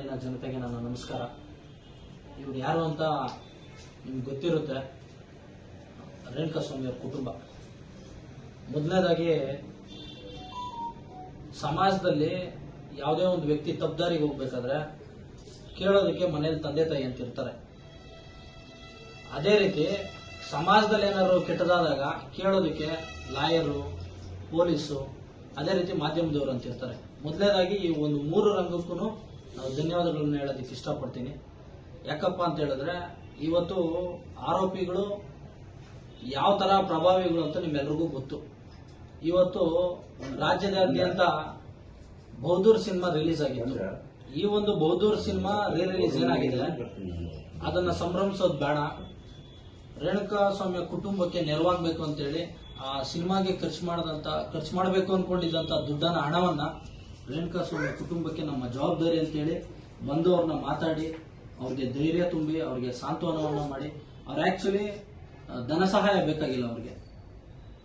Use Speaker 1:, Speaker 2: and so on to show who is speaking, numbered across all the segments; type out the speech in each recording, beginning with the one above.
Speaker 1: ನಾಡಿನ ಜನತೆಗೆ ನನ್ನ ನಮಸ್ಕಾರ. ಇವ್ರು ಯಾರು ಅಂತ ನಿಮ್ಗೆ ಗೊತ್ತಿರುತ್ತೆ. ರೇಣುಕಾ ಸ್ವಾಮಿ ಅವ್ರ ಕುಟುಂಬ. ಮೊದಲನೇದಾಗಿ, ಸಮಾಜದಲ್ಲಿ ಯಾವುದೇ ಒಂದು ವ್ಯಕ್ತಿ ತಪ್ಪದಾರಿಗೆ ಹೋಗ್ಬೇಕಾದ್ರೆ ಕೇಳೋದಕ್ಕೆ ಮನೇಲಿ ತಂದೆ ತಾಯಿ ಅಂತ ಇರ್ತಾರೆ. ಅದೇ ರೀತಿ ಸಮಾಜದಲ್ಲಿ ಏನಾದ್ರು ಕೆಟ್ಟದಾದಾಗ ಕೇಳೋದಕ್ಕೆ ಲಾಯರು, ಪೊಲೀಸು, ಅದೇ ರೀತಿ ಮಾಧ್ಯಮದವರು ಅಂತ ಇರ್ತಾರೆ. ಮೊದಲನೇದಾಗಿ ಈ ಒಂದು ಮೂರು ರಂಗಕ್ಕೂ ನಾವು ಧನ್ಯವಾದಗಳನ್ನು ಹೇಳೋದಕ್ಕೆ ಇಷ್ಟಪಡ್ತೀನಿ. ಯಾಕಪ್ಪ ಅಂತ ಹೇಳಿದ್ರೆ, ಇವತ್ತು ಆರೋಪಿಗಳು ಯಾವ ತರ ಪ್ರಭಾವಿಗಳು ಅಂತ ನಿಮ್ಮೆಲ್ರಿಗೂ ಗೊತ್ತು. ಇವತ್ತು ರಾಜ್ಯದಾದ್ಯಂತ ಬೌದೂರ್ ಸಿನಿಮಾ ರಿಲೀಸ್ ಆಗಿತ್ತು. ಈ ಒಂದು ಬೌದೂರ್ ಸಿನಿಮಾ ರೀ ರಿಲೀಸ್ ಏನಾಗಿದೆ? ಅದನ್ನ ಸಂಭ್ರಮಿಸೋದು ಬೇಡ. ರೇಣುಕಾ ಸ್ವಾಮಿಯ ಕುಟುಂಬಕ್ಕೆ ನೆರವಾಗಬೇಕು ಅಂತೇಳಿ ಆ ಸಿನಿಮಾಗೆ ಖರ್ಚು ಮಾಡದಂತ, ಖರ್ಚು ಮಾಡಬೇಕು ಅನ್ಕೊಂಡಿದ್ದಂತ ದುಡ್ಡನ್ನ, ಹಣವನ್ನ ರೇಣುಕಾ ಸ್ವಾಮಿ ಕುಟುಂಬಕ್ಕೆ ನಮ್ಮ ಜವಾಬ್ದಾರಿ ಅಂತೇಳಿ ಬಂದು ಅವ್ರನ್ನ ಮಾತಾಡಿ ಅವ್ರಿಗೆ ಧೈರ್ಯ ತುಂಬಿ ಅವ್ರಿಗೆ ಸಾಂತ್ವನವನ್ನ ಮಾಡಿ. ಅವ್ರು ಆಕ್ಚುಲಿ ಧನ ಸಹಾಯ ಬೇಕಾಗಿಲ್ಲ ಅವ್ರಿಗೆ.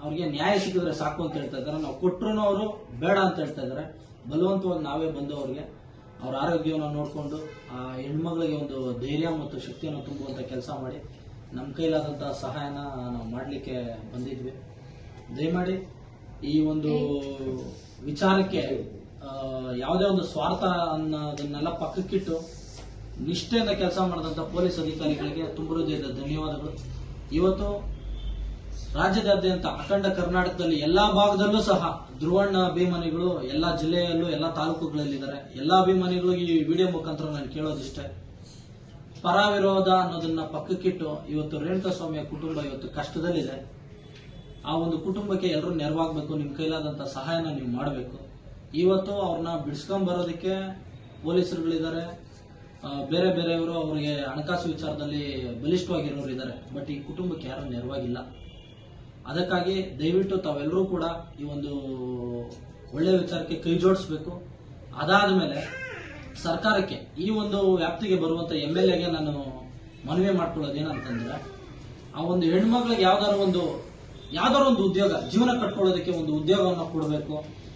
Speaker 1: ಅವ್ರಿಗೆ ನ್ಯಾಯ ಸಿಕ್ಕಿದ್ರೆ ಸಾಕು ಅಂತ ಹೇಳ್ತಾ ಇದ್ದಾರೆ. ನಾವು ಕೊಟ್ಟರು ಅವರು ಬೇಡ ಅಂತ ಹೇಳ್ತಾ ಇದ್ದಾರೆ. ಬಲವಂತವಾಗಿ ನಾವೇ ಬಂದು ಅವ್ರಿಗೆ ಅವ್ರ ಆರೋಗ್ಯವನ್ನು ನೋಡಿಕೊಂಡು ಆ ಹೆಣ್ಮಗಳಿಗೆ ಒಂದು ಧೈರ್ಯ ಮತ್ತು ಶಕ್ತಿಯನ್ನು ತುಂಬುವಂತ ಕೆಲಸ ಮಾಡಿ ನಮ್ಮ ಕೈಲಾದಂತಹ ಸಹಾಯನ ನಾವು ಮಾಡಲಿಕ್ಕೆ ಬಂದಿದ್ವಿ. ದಯಮಾಡಿ ಈ ಒಂದು ವಿಚಾರಕ್ಕೆ ಯಾವುದೇ ಒಂದು ಸ್ವಾರ್ಥ ಅನ್ನೋದನ್ನೆಲ್ಲ ಪಕ್ಕಕ್ಕಿಟ್ಟು ನಿಷ್ಠೆಯಿಂದ ಕೆಲಸ ಮಾಡಿದಂಥ ಪೊಲೀಸ್ ಅಧಿಕಾರಿಗಳಿಗೆ ತುಂಬ ಹೃದಯದ ಧನ್ಯವಾದಗಳು. ಇವತ್ತು ರಾಜ್ಯದಾದ್ಯಂತ ಅಖಂಡ ಕರ್ನಾಟಕದಲ್ಲಿ ಎಲ್ಲಾ ಭಾಗದಲ್ಲೂ ಸಹ ಧ್ರುವಣ್ಣ ಅಭಿಮಾನಿಗಳು ಎಲ್ಲಾ ಜಿಲ್ಲೆಯಲ್ಲೂ ಎಲ್ಲಾ ತಾಲೂಕುಗಳಲ್ಲಿದ್ದಾರೆ. ಎಲ್ಲಾ ಅಭಿಮಾನಿಗಳು ಈ ವಿಡಿಯೋ ಮುಖಾಂತರ ನಾನು ಕೇಳೋದಿಷ್ಟೇ. ಪರ ವಿರೋಧ ಅನ್ನೋದನ್ನ ಪಕ್ಕಕ್ಕಿಟ್ಟು ಇವತ್ತು ರೇಣುಕಾ ಸ್ವಾಮಿಯ ಕುಟುಂಬ ಇವತ್ತು ಕಷ್ಟದಲ್ಲಿದೆ. ಆ ಒಂದು ಕುಟುಂಬಕ್ಕೆ ಎಲ್ಲರೂ ನೆರವಾಗಬೇಕು, ನಿಮ್ಮ ಕೈಲಾದಂತ ಸಹಾಯನ ನೀವು ಮಾಡಬೇಕು. ಇವತ್ತು ಅವ್ರನ್ನ ಬಿಡಿಸ್ಕೊಂಡ್ ಬರೋದಕ್ಕೆ ಪೊಲೀಸರುಗಳಿದ್ದಾರೆ. ಬೇರೆ ಬೇರೆಯವರು ಅವರಿಗೆ ಹಣಕಾಸು ವಿಚಾರದಲ್ಲಿ ಬಲಿಷ್ಠವಾಗಿರೋರು ಇದ್ದಾರೆ. ಬಟ್ ಈ ಕುಟುಂಬಕ್ಕೆ ಯಾರು ನೆರವಾಗಿಲ್ಲ. ಅದಕ್ಕಾಗಿ ದಯವಿಟ್ಟು ತಾವೆಲ್ಲರೂ ಕೂಡ ಈ ಒಂದು ಒಳ್ಳೆಯ ವಿಚಾರಕ್ಕೆ ಕೈ ಜೋಡಿಸ್ಬೇಕು. ಅದಾದ ಮೇಲೆ ಸರ್ಕಾರಕ್ಕೆ ಈ ಒಂದು ವ್ಯಾಪ್ತಿಗೆ ಬರುವಂತ ಎಂ ಎಲ್ ಎಗೆ ನಾನು ಮನವಿ ಮಾಡ್ಕೊಳ್ಳೋದು ಏನಂತಂದ್ರೆ ಆ ಒಂದು ಹೆಣ್ಮಕ್ಳಿಗೆ ಯಾವ್ದಾರು ಒಂದು ಯಾವ್ದಾರು ಒಂದು ಉದ್ಯೋಗ, ಜೀವನ ಕಟ್ಕೊಳ್ಳೋದಕ್ಕೆ ಒಂದು ಉದ್ಯೋಗವನ್ನು ಕೊಡಬೇಕು.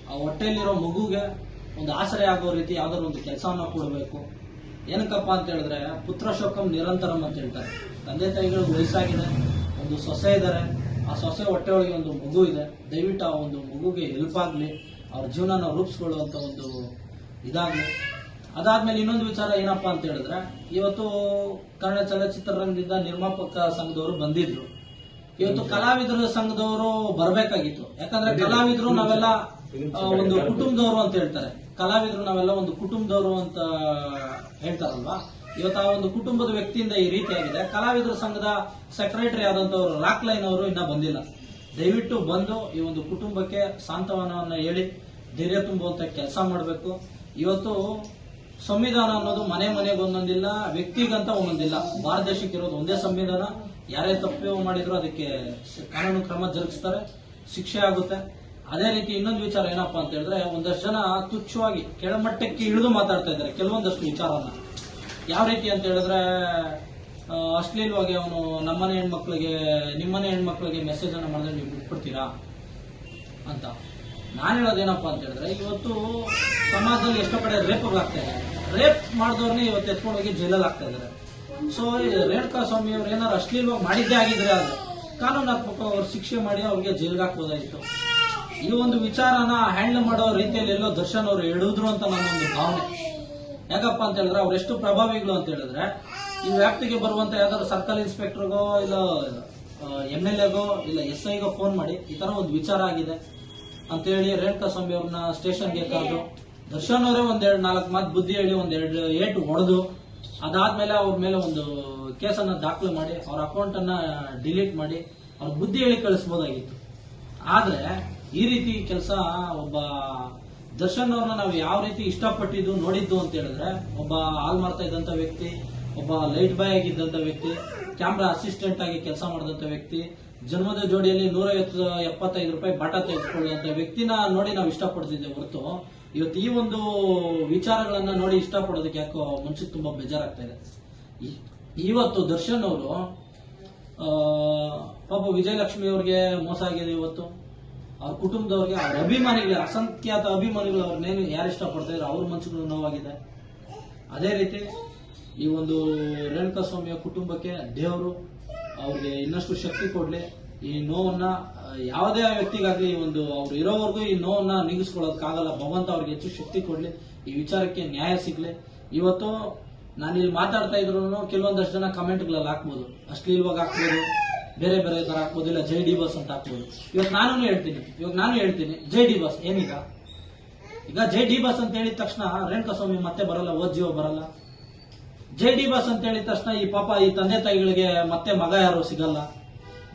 Speaker 1: ಆ ಹೊಟ್ಟೆಯಲ್ಲಿರೋ ಮಗುಗೆ ಒಂದು ಆಸರೆ ಆಗೋ ರೀತಿ ಯಾವ್ದಾದ್ರು ಒಂದು ಕೆಲಸವನ್ನ ಕೊಡಬೇಕು. ಏನಕ್ಕಪ್ಪ ಅಂತ ಹೇಳಿದ್ರೆ ಪುತ್ರ ಶೋಕಂ ನಿರಂತರಂ ಅಂತ ಹೇಳ್ತಾರೆ. ತಂದೆ ತಾಯಿಗಳು ವಯಸ್ಸಾಗಿದೆ ಒಂದು ಸೊಸೆ ಇದ್ದಾರೆ. ಆ ಸೊಸೆ ಹೊಟ್ಟೆ ಒಳಗೆ ಒಂದು ಮಗು ಇದೆ. ದಯವಿಟ್ಟು ಆ ಒಂದು ಮಗುಗೆ ಹೆಲ್ಪ್ ಆಗಲಿ. ಅವ್ರ ಜೀವನನ ರೂಪಿಸ್ಕೊಳ್ಳುವಂಥ ಒಂದು ಇದಾಗಲಿ. ಅದಾದ್ಮೇಲೆ ಇನ್ನೊಂದು ವಿಚಾರ ಏನಪ್ಪಾ ಅಂತ ಹೇಳಿದ್ರೆ ಇವತ್ತು ಕನ್ನಡ ಚಲನಚಿತ್ರರಂಗದಿಂದ ನಿರ್ಮಾಪಕ ಸಂಘದವರು ಬಂದಿದ್ರು. ಇವತ್ತು ಕಲಾವಿದರ ಸಂಘದವರು ಬರಬೇಕಾಗಿತ್ತು. ಯಾಕಂದ್ರೆ ಕಲಾವಿದರು ನಾವೆಲ್ಲ ಒಂದು ಕುಟುಂಬದವರು ಅಂತ ಹೇಳ್ತಾರೆ. ಕಲಾವಿದರು ನಾವೆಲ್ಲ ಒಂದು ಕುಟುಂಬದವರು ಅಂತ ಹೇಳ್ತಾರಲ್ವಾ? ಇವತ್ತು ಆ ಒಂದು ಕುಟುಂಬದ ವ್ಯಕ್ತಿಯಿಂದ ಈ ರೀತಿಯಾಗಿದೆ ಕಲಾವಿದರ ಸಂಘದ ಸೆಕ್ರೆಟರಿ ಆದಂತವರು ರಾಕ್ಲೈನ್ ಅವರು ಇನ್ನ ಬಂದಿಲ್ಲ. ದಯವಿಟ್ಟು ಬಂದು ಈ ಒಂದು ಕುಟುಂಬಕ್ಕೆ ಸಾಂತ್ವನವನ್ನ ಹೇಳಿ ಧೈರ್ಯ ತುಂಬುವಂತ ಕೆಲಸ ಮಾಡಬೇಕು. ಇವತ್ತು ಸಂವಿಧಾನ ಅನ್ನೋದು ಮನೆ ಮನೆಗೆ ಒಂದೊಂದಿಲ್ಲ ವ್ಯಕ್ತಿಗಂತ ಒಂದೊಂದಿಲ್ಲ. ಭಾರತ ದೇಶಕ್ಕೆ ಇರೋದು ಒಂದೇ ಸಂವಿಧಾನ. ಯಾರೇ ತಪ್ಪು ಮಾಡಿದ್ರು ಅದಕ್ಕೆ ಕಾನೂನು ಕ್ರಮ ಜರುಗಿಸ್ತಾರೆ. ಶಿಕ್ಷೆ ಆಗುತ್ತೆ. ಅದೇ ರೀತಿ ಇನ್ನೊಂದು ವಿಚಾರ ಏನಪ್ಪಾ ಅಂತ ಹೇಳಿದ್ರೆ, ಒಂದಷ್ಟು ಜನ ತುಚ್ಛವಾಗಿ ಕೆಳಮಟ್ಟಕ್ಕೆ ಇಳಿದು ಮಾತಾಡ್ತಾ ಇದ್ದಾರೆ. ಕೆಲವೊಂದಷ್ಟು ವಿಚಾರನ. ಯಾವ ರೀತಿ ಅಂತ ಹೇಳಿದ್ರೆ ಅಶ್ಲೀಲವಾಗಿ ಅವನು ನಮ್ಮನೆ ಹೆಣ್ಮಕ್ಳಿಗೆ, ನಿಮ್ಮನೆ ಹೆಣ್ಮಕ್ಳಿಗೆ ಮೆಸೇಜ್ ಅನ್ನ ಮಾಡಿದ್ರೆ ನೀವು ಬಿಟ್ಬಿಡ್ತೀರಾ ಅಂತ. ನಾನು ಹೇಳೋದೇನಪ್ಪ ಅಂತ ಹೇಳಿದ್ರೆ, ಇವತ್ತು ಸಮಾಜದಲ್ಲಿ ಎಷ್ಟೋ ಕಡೆ ರೇಪ್ಗಳಾಗ್ತಾ ಇದೆ. ರೇಪ್ ಮಾಡಿದವ್ರನ್ನ ಇವತ್ತು ಎತ್ಕೊಂಡು ಹೋಗಿ ಜೈಲಲ್ಲಿ ಆಗ್ತಾ ಇದ್ದಾರೆ. ಸೊ ರೇಣುಕಾ ಸ್ವಾಮಿ ಅವ್ರು ಏನಾರು ಅಶ್ಲೀಲವಾಗಿ ಮಾಡಿದ್ದೇ ಆಗಿದ್ರೆ ಅದು ಕಾನೂನಾತ್ಮಕ ಅವ್ರು ಶಿಕ್ಷೆ ಮಾಡಿ ಅವ್ರಿಗೆ ಜೈಲ್ಗೆ ಹಾಕ್ಬೋದಾಗಿತ್ತು. ಈ ಒಂದು ವಿಚಾರನ ಹ್ಯಾಂಡಲ್ ಮಾಡೋ ರೀತಿಯಲ್ಲಿ ಎಲ್ಲೋ ದರ್ಶನ್ ಅವರು ಹೇಳಿದ್ರು ಅಂತ ನನ್ನೊಂದು ಭಾವನೆ. ಯಾಕಪ್ಪ ಅಂತ ಹೇಳಿದ್ರೆ ಅವ್ರ ಎಷ್ಟು ಪ್ರಭಾವಿಗಳು ಅಂತ ಹೇಳಿದ್ರೆ, ಈ ವ್ಯಾಪ್ತಿಗೆ ಬರುವಂತ ಯಾವ್ದಾದ್ರು ಸರ್ಕಲ್ ಇನ್ಸ್ಪೆಕ್ಟರ್ಗೋ ಇಲ್ಲ ಎಂ ಎಲ್ ಎಗೋ ಇಲ್ಲ ಎಸ್ ಐಗೋ ಫೋನ್ ಮಾಡಿ, ಈ ತರ ಒಂದು ವಿಚಾರ ಆಗಿದೆ ಅಂತೇಳಿ ರೇಣುಕಾ ಸ್ವಾಮಿ ಅವ್ರನ್ನ ಸ್ಟೇಷನ್ಗೆ ಕರೆದು, ದರ್ಶನ್ ಅವರೇ ಒಂದೆರಡು ನಾಲ್ಕು ಮಾತು ಬುದ್ಧಿ ಹೇಳಿ ಒಂದೆರಡು ಏಟು ಹೊಡೆದು, ಅದಾದ್ಮೇಲೆ ಅವ್ರ ಮೇಲೆ ಒಂದು ಕೇಸನ್ನು ದಾಖಲು ಮಾಡಿ, ಅವ್ರ ಅಕೌಂಟ್ ಅನ್ನ ಡಿಲೀಟ್ ಮಾಡಿ, ಅವ್ರ ಬುದ್ಧಿ ಹೇಳಿ ಕಳಿಸ್ಬೋದಾಗಿತ್ತು. ಆದ್ರೆ ಈ ರೀತಿ ಕೆಲಸ ಒಬ್ಬ ದರ್ಶನ್ ಅವ್ರನ್ನ ನಾವು ಯಾವ ರೀತಿ ಇಷ್ಟಪಟ್ಟಿದ್ದು ನೋಡಿದ್ದು ಅಂತ ಹೇಳಿದ್ರೆ, ಒಬ್ಬ ಹಾಲ್ ಮಾಡ್ತಾ ಇದ್ದಂತ ವ್ಯಕ್ತಿ, ಒಬ್ಬ ಲೈಟ್ ಬಾಯ್ ಆಗಿದ್ದಂತ ವ್ಯಕ್ತಿ, ಕ್ಯಾಮ್ರಾ ಅಸಿಸ್ಟೆಂಟ್ ಆಗಿ ಕೆಲಸ ಮಾಡಿದಂತ ವ್ಯಕ್ತಿ, ಜನ್ಮದ ಜೋಡಿಯಲ್ಲಿ ನೂರ ಎಪ್ಪತ್ತೈದು ರೂಪಾಯಿ ಬಾಟ ತೆಗೆದುಕೊಳ್ಳುವಂತ ವ್ಯಕ್ತಿನ ನೋಡಿ ನಾವು ಇಷ್ಟಪಡ್ತಿದ್ದೆ ಹೊರತು, ಇವತ್ತು ಈ ಒಂದು ವಿಚಾರಗಳನ್ನ ನೋಡಿ ಇಷ್ಟಪಡೋದಕ್ಕೆ ಯಾಕೋ ಮನ್ಸಿಗೆ ತುಂಬಾ ಬೇಜಾರಾಗ್ತಾ ಇದೆ. ಇವತ್ತು ದರ್ಶನ್ ಅವರು ಪಾಪ ವಿಜಯಲಕ್ಷ್ಮಿ ಅವ್ರಿಗೆ ಮೋಸ ಆಗಿದೆ ಇವತ್ತು. ಅವ್ರ ಕುಟುಂಬದವ್ರಿಗೆ ಅವ್ರ ಅಭಿಮಾನಿಗಳು, ಅಸಂಖ್ಯಾತ ಅಭಿಮಾನಿಗಳು ಅವ್ರನ್ನೇನು ಯಾರು ಇಷ್ಟಪಡ್ತಾ ಇದ್ರು ಅವ್ರ ಮನ್ಸುಗಳು ನೋವಾಗಿದೆ. ಅದೇ ರೀತಿ ಈ ಒಂದು ರೇಣುಕಾ ಸ್ವಾಮಿಯ ಕುಟುಂಬಕ್ಕೆ ದೇವರು ಅವ್ರಿಗೆ ಇನ್ನಷ್ಟು ಶಕ್ತಿ ಕೊಡ್ಲಿ. ಈ ನೋವನ್ನ, ಯಾವುದೇ ವ್ಯಕ್ತಿಗಾಗ್ಲಿ ಈ ಒಂದು ಅವ್ರು ಇರೋವರೆಗೂ ಈ ನೋವನ್ನ ನೀಗಿಸ್ಕೊಳ್ಳೋದಕ್ಕಾಗಲ್ಲ ಭಗವಂತ ಅವ್ರಿಗೆ ಹೆಚ್ಚು ಶಕ್ತಿ ಕೊಡ್ಲಿ. ಈ ವಿಚಾರಕ್ಕೆ ನ್ಯಾಯ ಸಿಗ್ಲಿ. ಇವತ್ತು ನಾನು ಇಲ್ಲಿ ಮಾತಾಡ್ತಾ ಇದ್ರು ಕೆಲವೊಂದಷ್ಟು ಜನ ಕಮೆಂಟ್ಗಳಲ್ಲಿ ಹಾಕ್ಬೋದು. ಅಶ್ಲೀಲವಾಗಿ ಹಾಕ್ಬೋದು. ಬೇರೆ ಬೇರೆ ತರ ಹಾಕ್ಬೋದು, ಇಲ್ಲ ಜೈ ಡಿ ಬಸ್ ಅಂತ ಹಾಕ್ಬೋದು. ಇವಾಗ ನಾನು ಹೇಳ್ತೀನಿ. ಇವಾಗ ನಾನು ಹೇಳ್ತೀನಿ ಜೈ ಡಿ ಬಸ್ ಏನೀಗ? ಈಗ ಜೈ ಡಿ ಬಸ್ ಅಂತ ಹೇಳಿದ ತಕ್ಷಣ ರೇಣುಕಾ ಸ್ವಾಮಿ ಮತ್ತೆ ಬರಲ್ಲ ಓದ್ ಜೀವ ಬರಲ್ಲ. ಜೈ ಡಿ ಬಸ್ ಅಂತ ಹೇಳಿದ ತಕ್ಷಣ ಈ ಪಾಪ ಈ ತಂದೆ ತಾಯಿಗಳಿಗೆ ಮತ್ತೆ ಮಗ ಯಾರು ಸಿಗಲ್ಲ.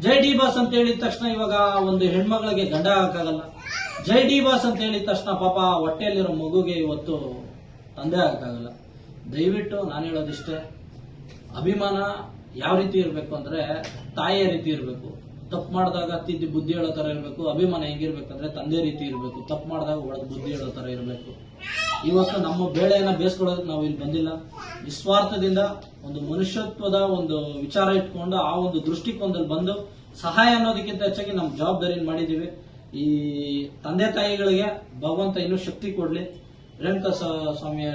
Speaker 1: ಜೈ ಡಿ ಬಸ್ ಅಂತ ಹೇಳಿದ ತಕ್ಷಣ ಇವಾಗ ಒಂದು ಹೆಣ್ಮಗಳಿಗೆ ಗಂಡ ಹಾಕಾಗಲ್ಲ ಜೈ ಡಿ ಬಸ್ ಅಂತ ಹೇಳಿದ ತಕ್ಷಣ ಪಾಪ ಹೊಟ್ಟೆಯಲ್ಲಿರೋ ಮಗುಗೆ ಇವತ್ತು ತಂದೆ ಹಾಕಾಗಲ್ಲ ದಯವಿಟ್ಟು ನಾನು ಹೇಳೋದಿಷ್ಟೇ, ಅಭಿಮಾನ ಯಾವ ರೀತಿ ಇರಬೇಕು ಅಂದ್ರೆ ತಾಯಿಯ ರೀತಿ ಇರಬೇಕು. ತಪ್ಪು ಮಾಡಿದಾಗ ತಿದ್ದಿ ಬುದ್ಧಿ ಹೇಳೋ ತರ ಇರಬೇಕು, ಅಭಿಮಾನ ಹೆಂಗಿರ್ಬೇಕಂದ್ರೆ ತಂದೆ ರೀತಿ ಇರಬೇಕು. ತಪ್ಪು ಮಾಡಿದಾಗ ಒಳಗೆ ಬುದ್ಧಿ ಹೇಳೋ ತರ ಇರಬೇಕು. ಇವತ್ತು ನಮ್ಮ ಬೇಳೆಯನ್ನ ಬೇಯಿಸ್ಕೊಳ್ಳೋದಕ್ಕೆ ನಾವು ಇಲ್ಲಿ ಬಂದಿಲ್ಲ. ನಿಸ್ವಾರ್ಥದಿಂದ ಒಂದು ಮನುಷ್ಯತ್ವದ ಒಂದು ವಿಚಾರ ಇಟ್ಕೊಂಡು ಆ ಒಂದು ದೃಷ್ಟಿಕೋನದಲ್ಲಿ ಬಂದು ಸಹಾಯ ಅನ್ನೋದಕ್ಕಿಂತ ಹೆಚ್ಚಾಗಿ ನಮ್ಮ ಜವಾಬ್ದಾರಿಯನ್ನು ಮಾಡಿದ್ದೀವಿ. ಈ ತಂದೆ ತಾಯಿಗಳಿಗೆ ಭಗವಂತ ಇನ್ನೂ ಶಕ್ತಿ ಕೊಡ್ಲಿ. ರೇಣುಕಾ ಸ್ವಾಮಿಯ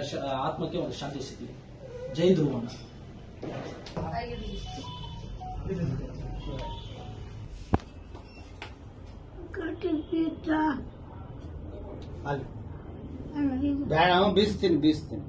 Speaker 1: ಆತ್ಮಕ್ಕೆ ಒಂದು ಶಾಂತಿ ಸಿಗಲಿ. ಜೈ ಧ್ರುವಣ್ಣ.
Speaker 2: ಬೇಡ ಬೀಸ್ತೀನಿ ಬೀಸ್ತೀನಿ